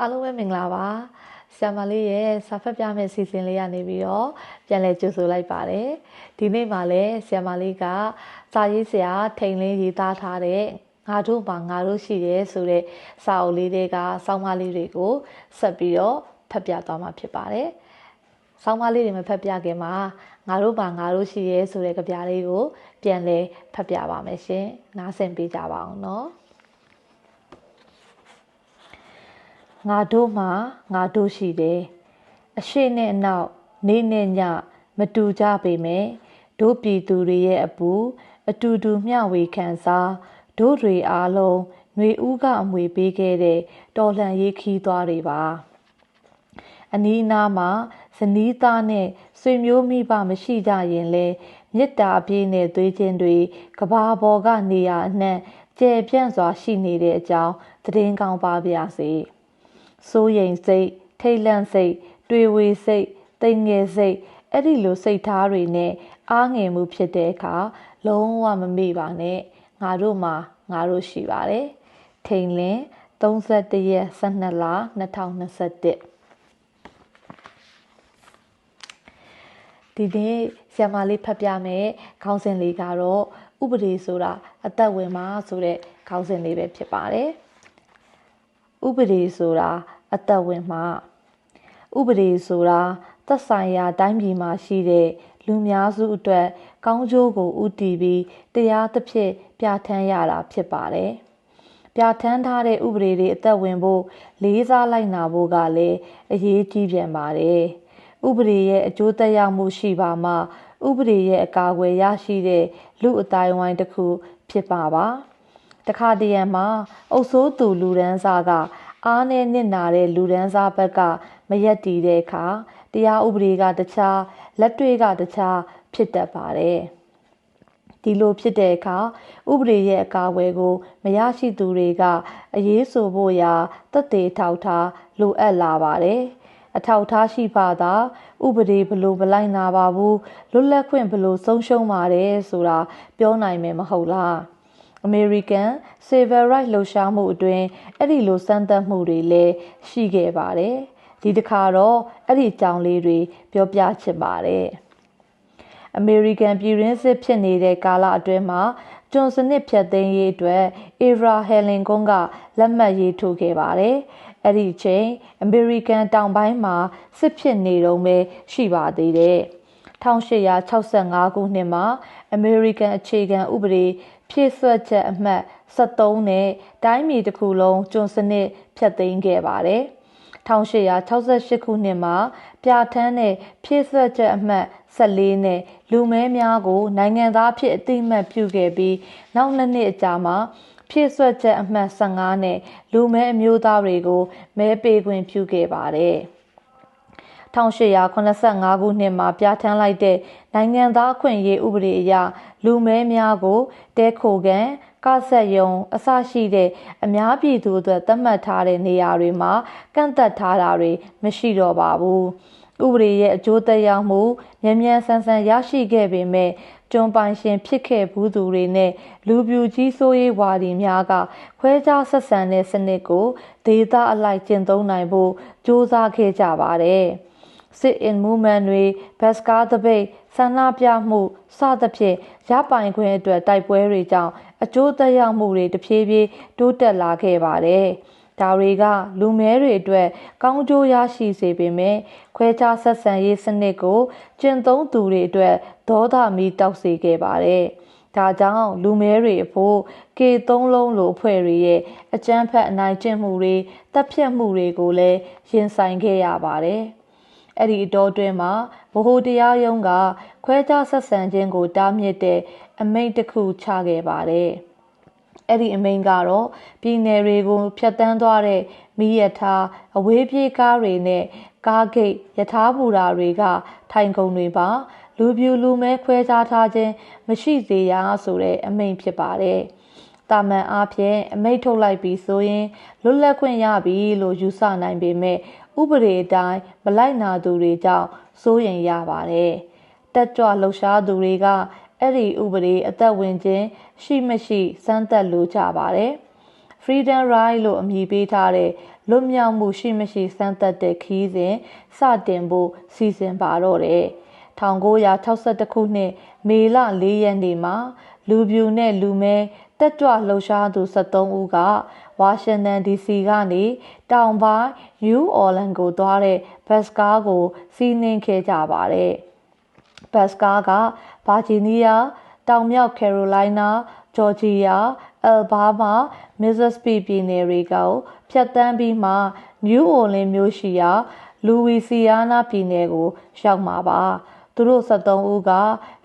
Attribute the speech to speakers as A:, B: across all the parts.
A: အားလုံးပဲမင်္ဂလာပါဆရာမလေးရဲ့စာဖတ်ပြမယ့်စီစဉ်လေးကနေပြီးတော့ပြန်လည်ကြိုဆိုလိုက်ပါတယ်ဒီနေ့မှလည်းဆရာမလေးကစာရေးဆရာထိန်လင်းရေးသားထားတဲ့ငါတို့မှာငါတို့ရှိတယ်ဆိုတဲ့စာအုပ်လေးတွေကစောင်းမလေးတွေကိုဆက်ပြီးတော့ဖတ်ပြသွားမှာဖြစ်ပါတယ်ဆောင်းပါးလေးတွေမဖတ်ပြခင်မှာငါတို့ပါငါတို့ရှိရဲဆိုတဲ့ကြပြလေးကို ပြန်လဲဖတ်ပြပါမယ်ရှင်နားဆင်ပေးကြပါအောင်နော် ငါတို့မှာငါတို့ရှိတယ်အရှိနဲ့အနောက်နေနဲ့ညမတူကြပေမဲ့တို့ပြည်သူတွေရဲ့အပူအတူတူမျှဝေခံစားတို့တွေအားလုံးຫນွေဦးကအမွေပေးခဲ့တဲ့တော်လှန်ရေးခီးသွားတွေပါအနီးနားမှာဇနီးသားနဲ့ဆွေမျိုးမိဘမရှိကြရင်လဲမေတ္တာပြည့်နဲ့သွေးချင်းတွေကဘာပေါ်ကနေရာအနှံ့ကျယ်ပြန့်စွာရှိနေတဲ့အကြောင်းသတင်းကောင်းပါပါစေ စိုးရိမ်စိတ်ထိတ်လန့်စိတ်တွေးဝေစိတ်တိမ်ငယ်စိတ်အဲ့ဒီလိုစိတ်ထားတွေနဲ့အားငယ်မှုဖြစ်တဲ့အခါလုံးဝမမေ့ပါနဲ့ငါတို့မှာငါတို့ရှိပါတယ်ထိန်လင်း31ရက်12လ2021ဒီနေ့ဆရာမလေးဖတ်ပြမယ်ခေါင်းစဉ်လေးကတော့ဥပဒေဆိုတာအသက်ဝင်မှာဆိုတဲ့ခေါင်းစဉ်လေးပဲဖြစ်ပါတယ်ဥပဒေဆိုတာ အသက်ဝင်မှာဥပဒေဆိုတာသက်ဆိုင်ရာတိုင်းပြည်မှာရှိတဲ့လူများစုအတွက် ကောင်းကျိုးကိုဥတည်ပြီးတရားသဖြင့်ပြဋ္ဌာန်းရတာဖြစ်ပါတယ်ပြဋ္ဌာန်းထားတဲ့ဥပဒေတွေအသက်ဝင်ဖို့လေးစားလိုက်နာဖို့ကလည်းအရေးကြီးပြန်ပါတယ်။ဥပဒေရဲ့အကျိုးသက်ရောက်မှုရှိပါမှဥပဒေရဲ့အကာအကွယ်ရရှိတဲ့လူအတိုင်းဝိုင်းတစ်ခုဖြစ်ပါပါတခါတရံမှာအုပ်စိုးသူလူဒန်းစားက အားနဲ့နစ်နာတဲ့လူဒန်းစားဘက်ကမရက်တည်တဲ့အခါတရားဥပဒေကတခြားလက်တွေ့ကတခြားဖြစ်တတ်ပါတယ်ဒီလိုဖြစ်တဲ့အခါဥပဒေရဲ့အကာအကွယ်ကို မရရှိသူတွေကအရေးဆိုဖို့ရာတက်သေးထောက်ထားလိုအပ်လာပါတယ်။အထောက်ထားရှိပါသာဥပဒေဘလို့မလိုက်နာပါဘူးလွတ်လပ်ခွင့်ဘလို့ဆုံးရှုံးပါတယ်ဆိုတာပြောနိုင်မယ်မဟုတ်လား American Civil Rights လှုပ်ရှားမှုအတွင်းအဲ့ဒီလိုစမ်းသပ်မှုတွေလည်းရှိခဲ့ပါတယ်ဒီတစ်ခါတော့အဲ့ဒီအကြောင်းလေးတွေပြောပြချင်ပါတယ်အမေရိကန်ပြည်ရင်းစစ်ဖြစ်နေတဲ့ကာလအတွင်းမှာကျွန်းစနစ်ဖြတ်သိမ်းရေးအတွက်အေဗရာဟယ်လင်ကွန်းကလက်မှတ်ရေးထိုးခဲ့ပါတယ်။အဲ့ဒီချိန်အမေရိကန်တောင်ပိုင်းမှာစစ်ဖြစ်နေတုန်းပဲရှိပါသေးတယ်။1865ခုနှစ်မှာအမေရိကန်အခြေခံဥပဒေ ဖြည့်ဆွတ်ချက်အမှတ်73နဲ့တိုင်းပြည်တစ်ခုလုံးကျွန်းစနစ်ဖြတ်သိမ်းခဲ့ပါတယ်။1868ခုနှစ်မှာပြဋ္ဌာန်းတဲ့ဖြည့်ဆွတ်ချက်အမှတ်14နဲ့လူမဲများကို နိုင်ငံသားဖြစ်အသိမှတ်ပြုခဲ့ပြီးနောက်နှစ်နှစ်အကြာမှာဖြည့်ဆွတ်ချက်အမှတ်15နဲ့လူမဲအမျိုးသားတွေကိုမဲပေးခွင့်ပြုခဲ့ပါတယ်။ 1885ခုနှစ်မှာပြဋ္ဌာန်းလိုက်တဲ့နိုင်ငံသားခွင့်ရေးဥပဒေအရလူမဲများကိုတဲခိုကန်ကဆက်ယုံအစရှိတဲ့အများပြည်သူအတွက်သတ်မှတ်ထားတဲ့နေရာတွေမှာကန့်သက်ထားတာတွေမရှိတော့ပါဘူးဥပဒေရဲ့အကျိုးသက်ရောက်မှုမြန်မြန်ဆန်ဆန်ရရှိခဲ့ပေမဲ့ကျွန်းပိုင်ရှင်ဖြစ်ခဲ့ဘူးသူတွေနဲ့လူပြူကြီးစိုးရေးဝါဒီများကခွဲခြားဆက်ဆံတဲ့စနစ်ကိုဒေသအလိုက်ကျင့်သုံးနိုင်ဖို့ကြိုးစားခဲ့ကြပါတယ်။ စစ်အင်မူမန်တွေဘတ်စကားတပိတ်ဆန္ဒပြမှုစသဖြင့်ရပိုင်ခွင့်အတွက်တိုက်ပွဲတွေကြောင့်အကျိုးသက်ရောက်မှုတွေတဖြည်းဖြည်းတိုးတက်လာခဲ့ပါတယ်။ဒါတွေကလူမဲတွေအတွက်ကောင်းကျိုးရရှိစေပေမဲ့ခွဲခြားဆက်ဆံရေးစနစ်ကိုကျင့်သုံးသူတွေအတွက်ဒေါသမီတောက်စေခဲ့ပါတယ်။ဒါကြောင့်လူမဲတွေအဖို့ K3 လုံးလိုအဖွဲ့တွေရဲ့အကြမ်းဖက်အနိုင်ကျင့်မှုတွေတပ်ဖြတ်မှုတွေကိုလည်းရင်ဆိုင်ခဲ့ရပါတယ်။ အဲ့ဒီအတော်တွင်မှာဗဟိုတရားရုံးကခွဲခြားဆက်ဆံခြင်းကို တားမြစ်တဲ့အမိန့်တစ်ခုချခဲ့ပါတယ်။အဲ့ဒီအမိန့်ကတော့ပြည်နယ်တွေကိုဖျက်ဆီးသွားတဲ့မိရထားအဝေးပြေးကားတွေနဲ့ကားဂိတ်ယထာဘူရာတွေက ထိုင်ကုန်တွေပါလူပြူလူမဲခွဲခြားထားခြင်းမရှိစေရဆိုတဲ့အမိန့်ဖြစ်ပါတယ်။တာမန်အားဖြင့်အမိန့်ထုတ်လိုက်ပြီးဆိုရင်လွတ်လပ်ခွင့်ရပြီလို့ယူဆနိုင်ပေမဲ့ ဥပဒေအတိုင်းမလိုက်နာသူတွေကြောင့်စိုးရင်ရပါတယ်။တက်ကြွလှုပ်ရှားသူတွေကအဲ့ဒီဥပဒေအသက်ဝင်ခြင်းရှိမရှိစမ်းသပ်လိုကြပါတယ်။ Freedom Ride လို့အမည်ပေးထားတဲ့လွတ်မြောက်မှုရှိမရှိစမ်းသပ်တဲ့ခီးစဉ်စတင်ဖို့စီစဉ်ပါတော့တယ်1962ခုနှစ်မေလ4ရက်နေ့မှာလူပြူနဲ့လူမဲ တက်ကြွလှုပ်ရှားသူ73ဦးကဝါရှင်တန် DC ကနေတောင်ပိုင်းနယူးအော်လန်ကိုသွားတဲ့ဘတ်စကားကိုစီးနင်းခဲ့ကြပါတယ်။ဘတ်စကားကဗာဂျီးနီးယား၊တောင်မြောက်ကယ်ရိုလိုင်းနား၊ဂျော်ဂျီယာ၊အယ်ဘားမား၊မစ်ဇစ်ပီပြည်နယ်တွေကိုဖြတ်တန်းပြီးမှနယူးအိုလင်းမြို့ရှိရာလူဝီစီယာနာပြည်နယ်ကိုရောက်မှာပါ။သူတို့73ဦးက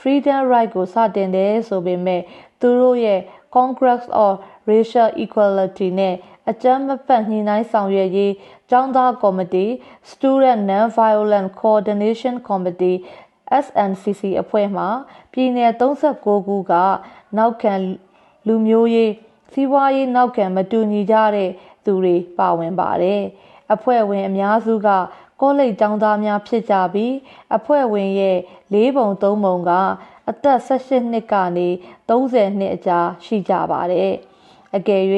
A: Freedom Right ကိုစတင်တယ်ဆိုပေမဲ့သူတို့ရဲ့ Congress of Racial Equality နဲ့အကြမ်းမဖက်ညှိနှိုင်းဆောင်ရွက်ရေးကျောင်းသားကော်မတီ Student Non-Violent Coordination Committee SNCC အဖွဲ့မှပြည်내39ခုကနောက်ခံလူမျိုးရေးစီးပွားရေးနောက်ခံမတူညီကြတဲ့သူတွေပါဝင်ပါတယ်။အဖွဲ့ဝင်အများစုကကောလိပ်ကျောင်းသားများဖြစ်ကြပြီးအဖွဲ့ဝင်ရဲ့၄ပုံ၃ပုံက အသက်18နှစ်ကနေ30နှစ်အကြားရှိကြပါတယ်။အကယ်၍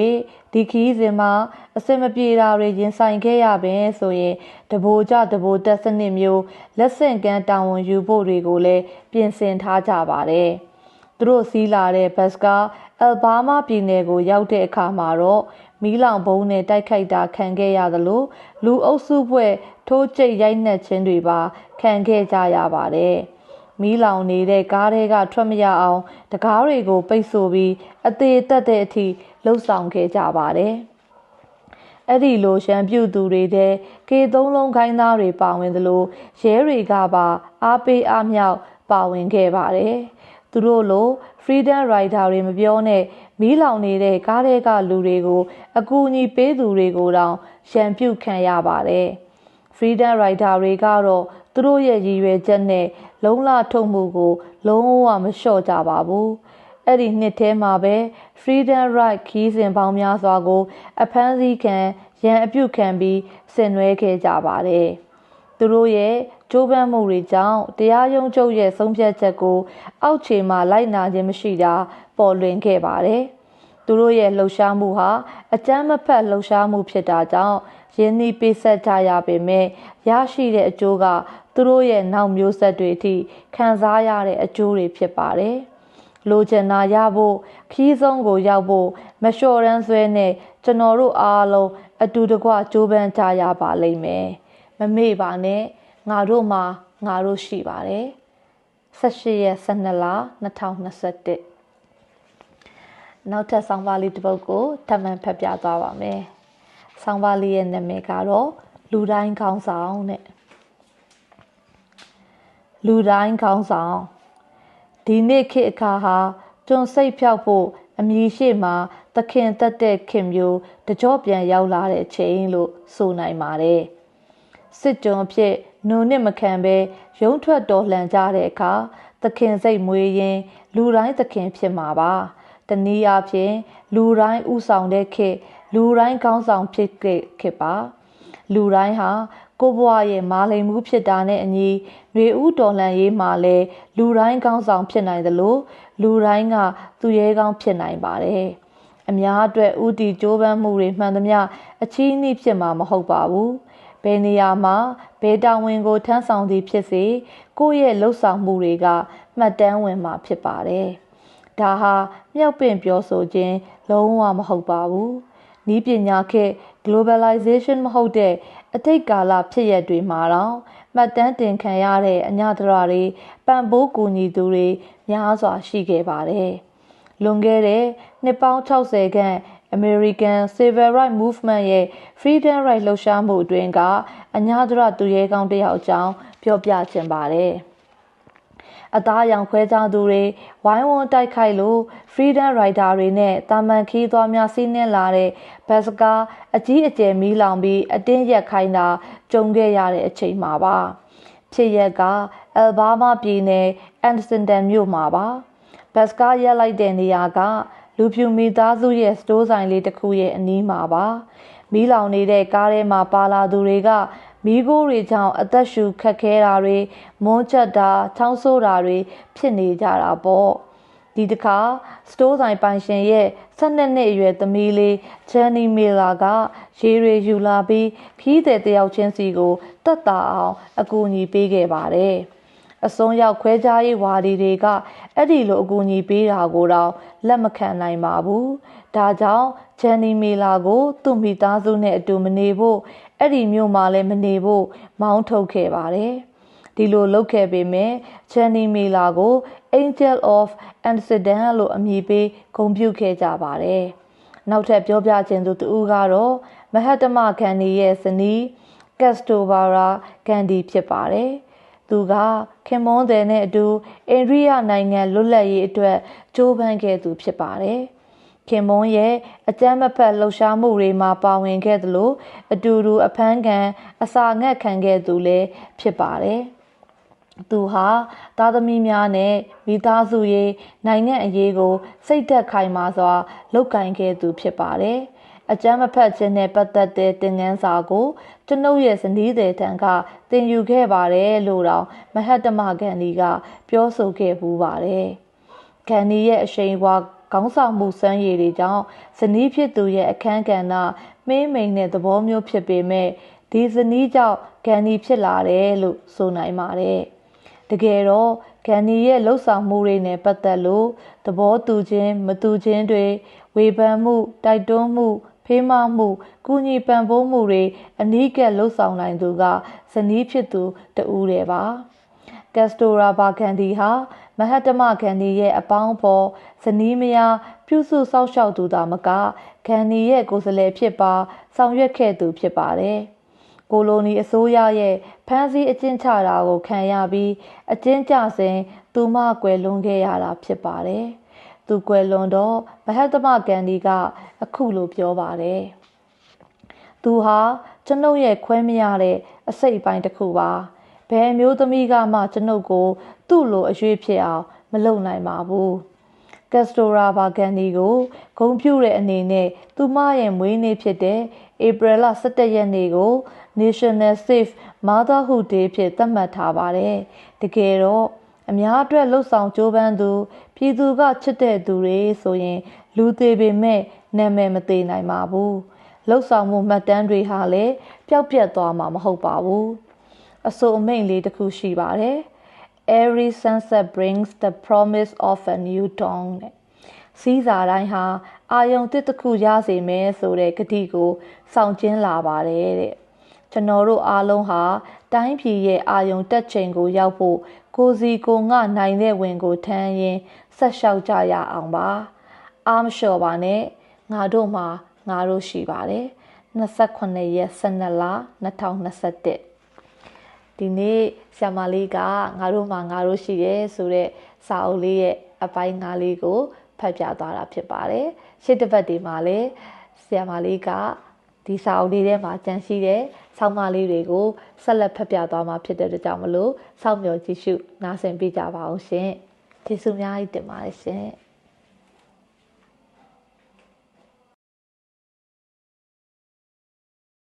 A: ဒီခီးစဉ်မှာအစင်မပြေတာတွေရင်ဆိုင်ခဲ့ရပင်ဆိုရင်တဘိုကြတဘိုတက်စနစ်မျိုးလက်ဆင့်ကမ်းတာဝန်ယူဖို့တွေကိုလည်းပြင်ဆင်ထားကြပါတယ်။သူတို့စီးလာတဲ့ဘတ်စကားအယ်ဘားမားပြည်နယ်ကိုရောက်တဲ့အခါမှာတော့မီးလောင်ဘုံနဲ့တိုက်ခိုက်တာခံခဲ့ရသလိုလူအုပ်စုဖွဲ့ထိုးကျိတ်ရိုက်နှက်ခြင်းတွေပါခံခဲ့ကြရပါတယ်။ မီးလောင်နေတဲ့ကားတွေကထွက်မရအောင်တကားတွေကိုပိတ်ဆို့ပြီးအသေးသက်တဲ့အထိလှုပ်ဆောင်ခဲ့ကြပါတယ်။အဲ့ဒီလိုရှမ်းပြုတ်သူတွေတဲ့ကေသုံးလုံးခိုင်းသားတွေပါဝင်သလိုရဲတွေကပါအားပေးအားမြောက်ပါဝင်ခဲ့ပါတယ်။သူတို့လို Freedom Rider တွေမပြောနဲ့မီးလောင်နေတဲ့ကားတွေကလူတွေကိုအကူအညီပေးသူတွေကိုတောင်ရန်ပြုတ်ခံရပါတယ်။ Freedom Rider တွေကတော့သူတို့ရဲ့ရည်ရွယ်ချက်နဲ့ လုံးလထုတ်မှုကို လုံးဝမလျှော့ကြပါဘူးအဲ့ဒီနှစ်ထဲမှာပဲ Freedom Right ခီးစဉ်ပေါင်းများစွာကို အဖမ်းဆီးခံရန်အပြုတ်ခံပြီးဆင်နွှဲခဲ့ကြပါတယ်သူတို့ရဲ့ကြိုးပမ်းမှုတွေကြောင့်တရားရုံးချုပ်ရဲ့ဆုံးဖြတ်ချက်ကို အောက်ခြေမှာလိုက်နာခြင်းမရှိတာပေါ်လွင်ခဲ့ပါတယ်သူတို့ရဲ့လှုပ်ရှားမှုဟာအကြမ်းမဖက်လှုပ်ရှားမှုဖြစ်တာကြောင့် ရင်းနှီးပေးဆက်ကြရပေမဲ့ရရှိတဲ့အကျိုးကသူတို့ရဲ့နောက်မျိုးဆက်တွေအထိခံစားရတဲ့အကျိုးတွေဖြစ်ပါတယ်။လိုချင်တာရဖို့ခီးဆုံးကိုရောက်ဖို့မလျှော်ရမ်းဆွဲနဲ့ကျွန်တော်တို့အားလုံးအတူတကွကြိုးပမ်းကြရပါလိမ့်မယ်။မမေ့ပါနဲ့ငါတို့မှာငါတို့ရှိပါတယ်။18ရက်12လ2021နောက်ထပ်ဆောင်းပါးလေးတစ်ပုဒ်ကိုထပ်မံဖတ်ပြသွားပါမယ်။ ဆောင်းပါးလေးရဲ့နာမည်ကတော့လူတိုင်းခေါင်းဆောင်တဲ့လူတိုင်းခေါင်းဆောင်ဒီနေ့ခေတ်အခါဟာတွန်စိတ်ဖြောက်ဖို့အမည်ရှိမှသခင်တက်တဲ့ခင်မျိုးတကြောပြန်ရောက်လာတဲ့ချိန်လို့ဆိုနိုင်ပါတယ်စစ်ကြုံဖြစ်နုံနဲ့မခံပဲရုံးထွက်တော်လှန်ကြတဲ့အခါသခင်စိတ်မွေးရင် လူတိုင်းသခင်ဖြစ်မှာပါတနည်းအားဖြင့်လူတိုင်းဥဆောင်တဲ့ခေတ် လူတိုင်းကောင်းဆောင်ဖြစ်ခဲ့ပါလူတိုင်းဟာကိုဘွားရဲ့မာလိမ်မှုဖြစ်တာနဲ့အညီຫນွေဦးတော်လှန်ရေးမှာလည်းလူတိုင်းကောင်းဆောင်ဖြစ်နိုင်သလိုလူတိုင်းကသူရဲကောင်းဖြစ်နိုင်ပါတယ်။အများအတွက်ဥတီကြိုးပမ်းမှုတွေမှန်သမျှအချီးနှီးဖြစ်မှာမဟုတ်ပါဘူး။ဘယ်နေရာမှာဘယ်တာဝန်ကိုထမ်းဆောင်သည်ဖြစ်စေကိုယ့်ရဲ့လှုပ်ဆောင်မှုတွေကမှတ်တမ်းဝင်မှာဖြစ်ပါတယ်။ဒါဟာမြောက်ပင့်ပြောဆိုခြင်းလုံးဝမဟုတ်ပါဘူး။ ဤပညာခေတ် globalization မဟုတ်တဲ့အတိတ်ကာလဖြစ်ရက်တွေမှာတော့မှတ်တမ်းတင်ခံရတဲ့အညတရတွေပံ့ပိုးကူညီသူတွေများစွာရှိခဲ့ပါတယ်။လွန်ခဲ့တဲ့နှစ်ပေါင်း60ခန့် American Civil Rights Movement ရဲ့ Freedom Right လှုပ်ရှားမှုအတွင်းကအညာတရသူရဲကောင်းတယောက်အကြောင်းပြောပြချင်ပါတယ်။ အသားရောင်ခွဲခြားသူတွေဝိုင်းဝန်းတိုက်ခိုက်လို့ Freedom Rider တွေနဲ့တာမန်ခီးသွားများစီးနင်းလာတဲ့ဘတ်စကားအကြီးအကျယ်မီးလောင်ပြီးအတင်းရက်ခိုင်းတာကြုံခဲ့ရတဲ့အချိန်မှာပါဖြစ်ရကအယ်ဘားမားပြည်နယ်အန်ဒစင်တန်မြို့မှာပါဘတ်စကားရက်လိုက်တဲ့နေရာက လူဖြူမိသားစုရဲ့စတိုးဆိုင်လေးတစ်ခုရဲ့အနီးမှာပါမီးလောင်နေတဲ့ကားထဲမှာပါလာသူတွေက မီးခိုးတွေကြောင့်အသက်ရှူခက်ခဲတာတွေမွန်းချက်တာချောင်းဆိုးတာတွေဖြစ်နေကြတာပေါ့ဒီတစ်ခါစတိုးဆိုင်ပိုင်ရှင်ရဲ့12နှစ်အရွယ်သမီးလေးဂျန်နီမီလာကရေတွေယူလာပြီးခီးတဲ့တယောက်ချင်းစီကိုတတ်တာအောင်အကူအညီပေးခဲ့ပါတယ်။အစွန်းရောက်ခွဲခြားရေးဝါဒီတွေကအဲ့ဒီလိုအကူအညီပေးတာကိုတော့လက်မခံနိုင်ပါဘူး။ဒါကြောင့်ဂျန်နီမီလာကိုသူ့မိသားစုနဲ့အတူမနေဖို့ အဲ့ဒီမြို့မှာလည်းမနေဖို့မောင်းထုတ်ခဲ့ပါတယ်။ဒီလိုလုပ်ခဲ့ပေမဲ့ချန်နီမီလာကို Angel of Amsterdam လို့အမည်ပေးဂုဏ်ပြုခဲ့ကြပါတယ်။နောက်ထပ်ပြောပြခြင်းသူတူကတော့မဟတမဂန္ဒီရဲ့ဇနီးကက်စတိုဘာရာဂန္ဒီဖြစ်ပါတယ်။သူကခင်မွန်းတယ်နဲ့အတူအိန္ဒိယနိုင်ငံလွတ်လပ်ရေးအတွက်ကြိုးပမ်းခဲ့သူဖြစ်ပါတယ်။ ခင်မွန်းရဲ့အကြမ်းမဖက်လှုပ်ရှားမှုတွေမှာပါဝင်ခဲ့သလိုအတူတူအဖမ်းခံအစာငတ်ခံခဲ့သူလည်းဖြစ်ပါတယ်။သူဟာသားသမီးများနဲ့မိသားစုရေးနိုင်ငံအရေးကို စိတ်သက်ခိုင်မာစွာလုပ်ကိုင်ခဲ့သူဖြစ်ပါတယ်။အကြမ်းမဖက်ခြင်းနဲ့ပတ်သက်တဲ့သင်ခန်းစာကိုကျွန်ုပ်ရဲ့ဇနီးတဲ့တန်ကသင်ယူခဲ့ပါတယ်လို့တော့မဟတ်တမဂန်ဒီကပြောဆိုခဲ့ပူပါတယ်။ဂန်ဒီရဲ့အရှိန်ဝါ ခေါင်းဆောင်မှုစမ်းရည်တွေကြောင့်ဇနီးဖြစ်သူရဲ့အခန်းကဏ္ဍမင်းမိန်တဲ့သဘောမျိုးဖြစ်ပေမဲ့ဒီဇနီးကြောင့်ဂန်ဒီဖြစ်လာတယ်လို့ဆိုနိုင်ပါတယ်။တကယ်တော့ဂန်နီရဲ့လှုပ်ဆောင်မှုတွေနဲ့ပတ်သက်လို့သဘောတူခြင်းမတူခြင်းတွေဝေဖန်မှုတိုက်တွန်းမှုဖေးမမှုကုညီပံ့ပိုးမှုတွေအနီးကပ်လှုပ်ဆောင်နိုင်သူကဇနီးဖြစ်သူတူတယ်ပါကက်စတိုရာဘာဂန်ဒီဟာ မဟတမဂန်ဒီရဲ့အပေါင်းဖော်ဇနီးမယားပြုစုစောင့်ရှောက်သူသာမကဂန်ဒီရဲ့ကိုယ်စားလှယ်ဖြစ်ပါဆောင်ရွက်ခဲ့သူဖြစ်ပါတယ်။ကိုလိုနီအစိုးရရဲ့ဖမ်းဆီးအကျဉ်းချတာကိုခံရပြီးအကျဉ်းချစဉ်သူမကွယ်လွန်ခဲ့ရတာဖြစ်ပါတယ်။သူကွယ်လွန်တော့မဟတ်သမကန်ဒီကအခုလိုပြောပါတယ်။သူဟာကျွန်ုပ်ရဲ့ခွဲမရတဲ့အစိတ်အပိုင်းတစ်ခုပါ။ ဘယ်မျိုးသမီးကမှကျွန်ုပ်ကို သူ့လိုအရွေးဖြစ်အောင်မလုပ်နိုင်ပါဘူး။ကက်စတိုရာဘာဂန်ဒီကိုဂုံပြူတဲ့အနေနဲ့သူမရဲ့မွေးနေ့ဖြစ်တဲ့ဧပြီလ17ရက်နေ့ကို National Safe Motherhood Day ဖြစ်သတ်မှတ်ထားပါတယ်။တကယ်တော့အများအတွက်လှုပ်ဆောင်ကြိုးပမ်းသူပြည်သူကချစ်တဲ့သူတွေဆိုရင် လူသေးပေမဲ့နာမည်မသေးနိုင်ပါဘူး။လှုပ်ဆောင်မှုမှတ်တမ်းတွေဟာလည်းပျောက်ပြတ်သွားမှာမဟုတ်ပါဘူး။ အဆိုအမိန့်လေးတစ်ခုရှိပါတယ်။ Every sunset brings the promise of a new dawn တဲ့စီးစာတိုင်းဟာအာယုံတစ်တစ်ခုရစေမယ်ဆိုတဲ့ကတိကိုစောင့်ကျင်းလာပါတယ်တဲ့ကျွန်တော်တို့အားလုံးဟာတိုင်းပြည်ရဲ့အာယုံတက်ချိန်ကိုရောက်ဖို့ကိုစီကိုငှနိုင်တဲ့ဝင်ကိုထမ်းရင်ဆက်လျှောက်ကြရအောင်ပါအားမလျှော့ပါနဲ့ငါတို့မှာငါတို့ရှိပါတယ်28ရက်12လ2021 ဒီနေ့ဆ iam မလေးကငါတို့မှာငါတို့ရှိရဲဆိုတဲ့စာအုပ်လေးရဲ့အပိုင်း၅လေးကိုဖတ်ပြသွားတာဖြစ်ပါတယ်ရှစ်တပတ်ဒီမှာလည်းဆ iam မလေးကဒီစာအုပ်လေးထဲမှာကြန့်ရှိတဲ့ဆောင်းပါးလေးတွေကိုဆက်လက်ဖတ်ပြသွားမှာဖြစ်တဲ့အတွက်ကြောင့်မလို့စောင့်မျှော်ကြည့်ရှုနားဆင်ပေးကြပါအောင်ရှင်ကျေးဇူးများကြီးတင်ပါတယ်ရှင်